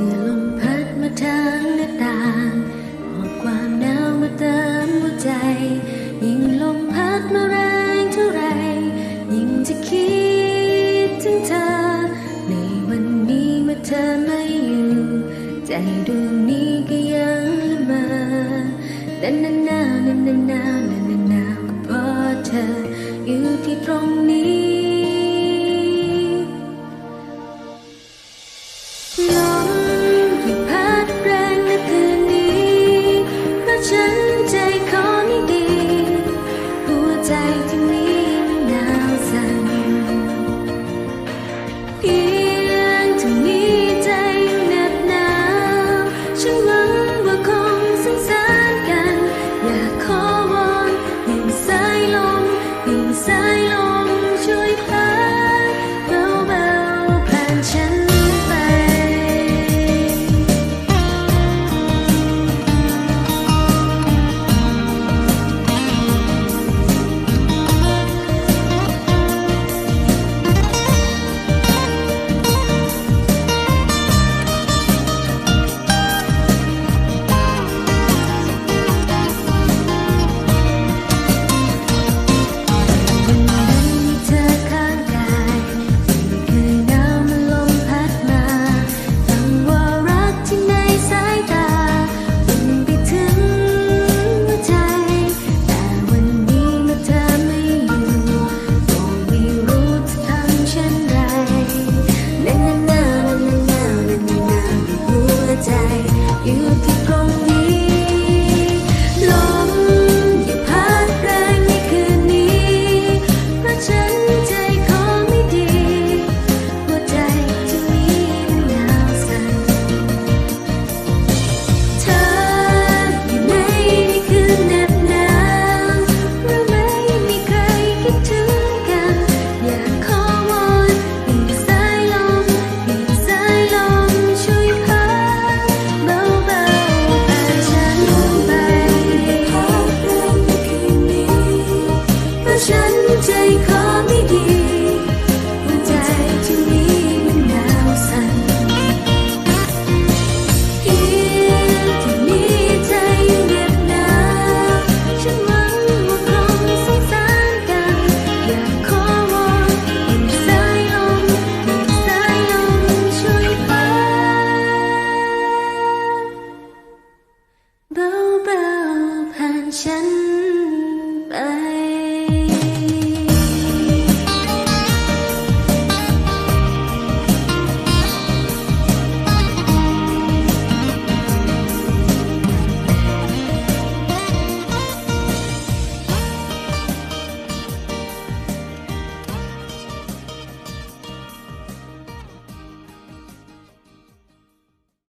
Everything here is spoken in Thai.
มื่อลมพัดมาทางหน้าตางอบความหนาวมาเติมหัวใจ ยิ่งลมพัดมาแรงเท่าไร ยิ่งจะคิดถึงเธอ ในวันนี้เมื่อเธอไม่อยู่ ใจดวงนี้ก็ยังละเมอแต่นานๆนานๆ 前。